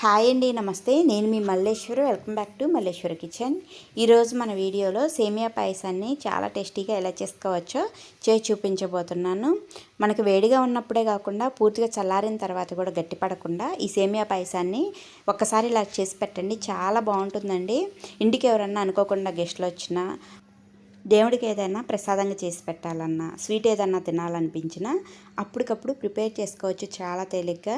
Hi అండి నమస్తే. నేను మీ మల్లేశ్వరు. Welcome back to Malleswari kitchen. ఈరోజు మన వీడియోలో సేమియా పాయసాన్ని చాలా టేస్టీగా ఎలా చేసుకోవచ్చో చేసి చూపించబోతున్నాను. మనకు వేడిగా ఉన్నప్పుడే కాకుండా పూర్తిగా చల్లారిన తర్వాత కూడా గట్టిపడకుండా ఈ సేమియా పాయసాన్ని ఒక్కసారి ఇలా చేసి పెట్టండి. చాలా బాగుంటుందండి. ఇంటికి ఎవరన్నా అనుకోకుండా గెస్ట్లు వచ్చినా దేవుడికి ఏదైనా ప్రసాదంగా చేసి పెట్టాలన్నా స్వీట్ ఏదైనా తినాలనిపించినా అప్పటికప్పుడు ప్రిపేర్ చేసుకోవచ్చు చాలా తేలిగ్గా.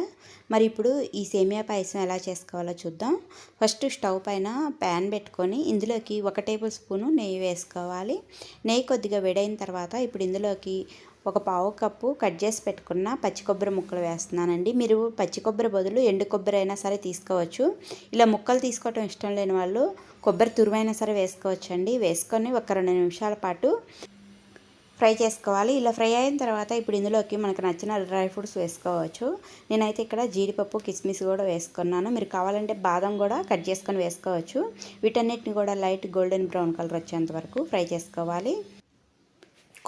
మరి ఇప్పుడు ఈ సేమియా పాయసం ఎలా చేసుకోవాలో చూద్దాం. ఫస్ట్ స్టవ్ పైన ప్యాన్ పెట్టుకొని ఇందులోకి ఒక టేబుల్ స్పూను నెయ్యి వేసుకోవాలి. నెయ్యి కొద్దిగా వేడైన తర్వాత ఇప్పుడు ఇందులోకి ఒక పావు కప్పు కట్ చేసి పెట్టుకున్న పచ్చి కొబ్బరి ముక్కలు వేస్తున్నానండి. మీరు పచ్చి కొబ్బరి బదులు ఎండు కొబ్బరి అయినా సరే తీసుకోవచ్చు. ఇలా ముక్కలు తీసుకోవటం ఇష్టం లేని వాళ్ళు కొబ్బరి తురుమైనా సరే వేసుకోవచ్చు అండి వేసుకొని ఒక రెండు నిమిషాల పాటు ఫ్రై చేసుకోవాలి. ఇలా ఫ్రై అయిన తర్వాత ఇప్పుడు ఇందులోకి మనకు నచ్చిన డ్రై ఫ్రూట్స్ వేసుకోవచ్చు. నేనైతే ఇక్కడ జీడిపప్పు కిస్మిస్ కూడా వేసుకున్నాను. మీరు కావాలంటే బాదం కూడా కట్ చేసుకొని వేసుకోవచ్చు. వీటన్నిటిని కూడా లైట్ గోల్డెన్ బ్రౌన్ కలర్ వచ్చేంత వరకు ఫ్రై చేసుకోవాలి.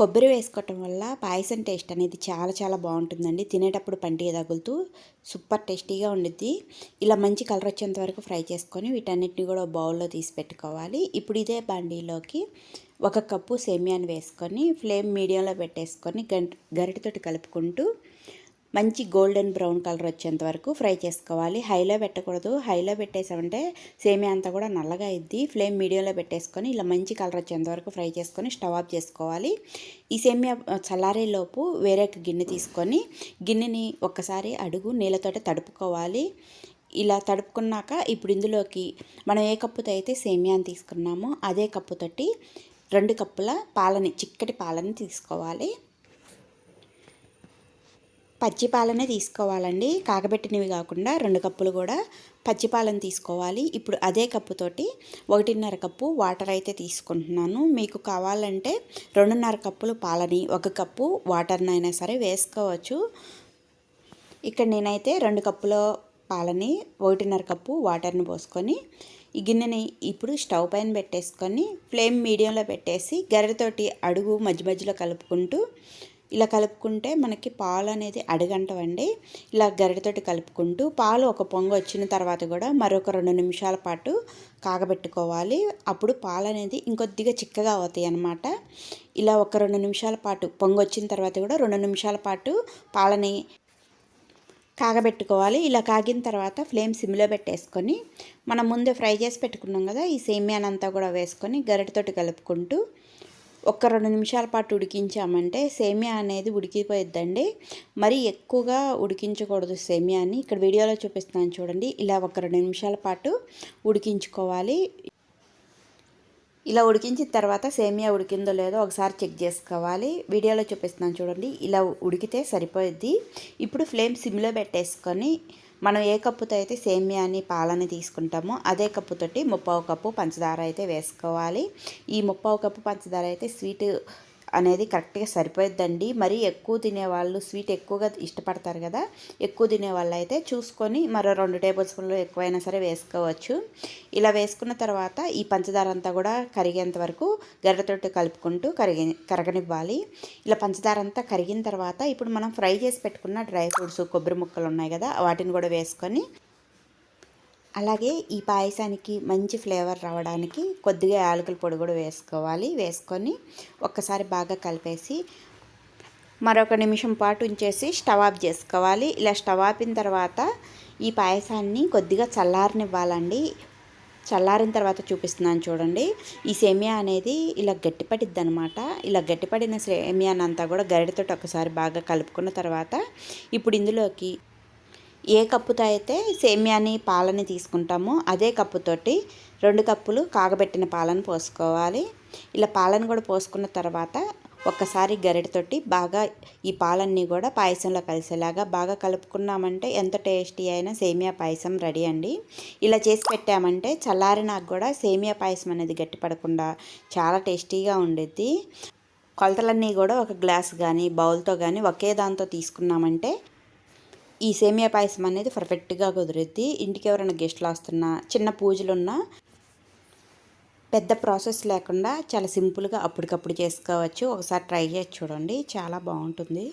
కొబ్బరి వేసుకోవటం వల్ల పాయసం టేస్ట్ అనేది చాలా చాలా బాగుంటుందండి. తినేటప్పుడు పంటికి తగులుతూ సూపర్ టేస్టీగా ఉండిద్ది. ఇలా మంచి కలర్ వచ్చేంత వరకు ఫ్రై చేసుకొని వీటన్నిటిని కూడా బౌల్లో తీసి పెట్టుకోవాలి. ఇప్పుడు ఇదే బండిలోకి ఒక కప్పు సేమియాని వేసుకొని ఫ్లేమ్ మీడియంలో పెట్టేసుకొని గంట గరిటతోటి కలుపుకుంటూ మంచి గోల్డెన్ బ్రౌన్ కలర్ వచ్చేంత వరకు ఫ్రై చేసుకోవాలి. హైలో పెట్టకూడదు. హైలో పెట్టేసామంటే సేమియా అంతా కూడా నల్లగా ఇద్ది ఫ్లేమ్ మీడియంలో పెట్టేసుకొని ఇలా మంచి కలర్ వచ్చేంత వరకు ఫ్రై చేసుకొని స్టవ్ ఆఫ్ చేసుకోవాలి. ఈ సేమియా చల్లారేలోపు వేరే గిన్నె తీసుకొని గిన్నెని ఒక్కసారి అడుగు నీళ్ళతోటి తడుపుకోవాలి. ఇలా తడుపుకున్నాక ఇప్పుడు ఇందులోకి మనం ఏ కప్పుతో అయితే సేమియాని తీసుకున్నామో అదే కప్పుతోటి రెండు కప్పుల పాలని చిక్కటి పాలని తీసుకోవాలి. పచ్చి పాలనే తీసుకోవాలండి. కాగబెట్టినవి కాకుండా రెండు కప్పులు కూడా పచ్చి పాలను తీసుకోవాలి. ఇప్పుడు అదే కప్పుతోటి ఒకటిన్నర కప్పు వాటర్ అయితే తీసుకుంటున్నాను. మీకు కావాలంటే రెండున్నర కప్పులు పాలని ఒక కప్పు వాటర్నైనా సరే వేసుకోవచ్చు. ఇక్కడ నేనైతే రెండు కప్పుల పాలని ఒకటిన్నర కప్పు వాటర్ని పోసుకొని ఈ గిన్నెని ఇప్పుడు స్టవ్ పైన పెట్టేసుకొని ఫ్లేమ్ మీడియంలో పెట్టేసి గరిటతోటి అడుగు మధ్య మధ్యలో కలుపుకుంటూ ఇలా కలుపుకుంటే మనకి పాలు అనేది అడగంటవండి. ఇలా గరిటతోటి కలుపుకుంటూ పాలు ఒక పొంగు వచ్చిన తర్వాత కూడా మరొక రెండు నిమిషాల పాటు కాగబెట్టుకోవాలి. అప్పుడు పాలు అనేది ఇంకొద్దిగా చిక్కగా అవుతాయి అన్నమాట. ఇలా ఒక రెండు నిమిషాల పాటు పొంగు వచ్చిన తర్వాత కూడా రెండు నిమిషాల పాటు పాలని కాగబెట్టుకోవాలి. ఇలా కాగిన తర్వాత ఫ్లేమ్ సిమ్లో పెట్టేసుకొని మనం ముందే ఫ్రై చేసి పెట్టుకున్నాం కదా ఈ సేమియానంతా కూడా వేసుకొని గరిటతోటి కలుపుకుంటూ ఒక్క రెండు నిమిషాల పాటు ఉడికించామంటే సేమియా అనేది ఉడికిపోయిద్దండి. మరి ఎక్కువగా ఉడికించకూడదు సేమియాని. ఇక్కడ వీడియోలో చూపిస్తున్నాను చూడండి. ఇలా ఒక రెండు నిమిషాల పాటు ఉడికించుకోవాలి. ఇలా ఉడికించిన తర్వాత సేమియా ఉడికిందో లేదో ఒకసారి చెక్ చేసుకోవాలి. వీడియోలో చూపిస్తున్నాను చూడండి. ఇలా ఉడికితే సరిపోయిద్ది. ఇప్పుడు ఫ్లేమ్ సిమ్లో పెట్టేసుకొని మనం ఏ కప్పుతో అయితే సేమియాని పాలని తీసుకుంటామో అదే కప్పుతోటి ముప్పావు కప్పు పంచదార అయితే వేసుకోవాలి. ఈ ముప్పావు కప్పు పంచదార అయితే స్వీట్ అనేది కరెక్ట్గా సరిపోయిద్దండి. మరి ఎక్కువ తినేవాళ్ళు స్వీట్ ఎక్కువగా ఇష్టపడతారు కదా ఎక్కువ తినేవాళ్ళు అయితే చూసుకొని మరో రెండు టేబుల్ స్పూన్లు ఎక్కువైనా సరే వేసుకోవచ్చు. ఇలా వేసుకున్న తర్వాత ఈ పంచదార అంతా కూడా కరిగేంత వరకు గరిటతోటి కలుపుకుంటూ కరిగి కరగనివ్వాలి. ఇలా పంచదార అంతా కరిగిన తర్వాత ఇప్పుడు మనం ఫ్రై చేసి పెట్టుకున్న డ్రై ఫ్రూట్స్ కొబ్బరి ముక్కలు ఉన్నాయి కదా వాటిని కూడా వేసుకొని అలాగే ఈ పాయసానికి మంచి ఫ్లేవర్ రావడానికి కొద్దిగా యాలకుల పొడి కూడా వేసుకోవాలి. వేసుకొని ఒక్కసారి బాగా కలిపేసి మరొక నిమిషం పాటు ఉంచేసి స్టవ్ ఆఫ్ చేసుకోవాలి. ఇలా స్టవ్ ఆపిన తర్వాత ఈ పాయసాన్ని కొద్దిగా చల్లారనివ్వాలండి. చల్లారిన తర్వాత చూపిస్తున్నాను చూడండి. ఈ సేమియా అనేది ఇలా గట్టిపడిద్ది అనమాట ఇలా గట్టిపడిన సేమియానంతా కూడా గరిడతోటి ఒకసారి బాగా కలుపుకున్న తర్వాత ఇప్పుడు ఇందులోకి ఏ కప్పుతో అయితే సేమ్యాని పాలని తీసుకుంటామో అదే కప్పుతోటి రెండు కప్పులు కాగబెట్టిన పాలను పోసుకోవాలి. ఇలా పాలను కూడా పోసుకున్న తర్వాత ఒక్కసారి గరిటతోటి బాగా ఈ పాలన్నీ కూడా పాయసంలో కలిసేలాగా బాగా కలుపుకున్నామంటే ఎంత టేస్టీ అయినా సేమియా పాయసం రెడీ అండి. ఇలా చేసి పెట్టామంటే చల్లారినాక కూడా సేమియా పాయసం అనేది గట్టిపడకుండా చాలా టేస్టీగా ఉండేది కొలతలన్నీ కూడా ఒక గ్లాస్ కానీ బౌల్తో కానీ ఒకే దాంతో తీసుకున్నామంటే ఈ సేమియా పాయసం అనేది పర్ఫెక్ట్గా కుదిరిద్ది. ఇంటికి ఎవరైనా గెస్ట్లు వస్తున్నా చిన్న పూజలు ఉన్నా పెద్ద ప్రాసెస్ లేకుండా చాలా సింపుల్గా అప్పటికప్పుడు చేసుకోవచ్చు. ఒకసారి ట్రై చేసి చూడండి. చాలా బాగుంటుంది.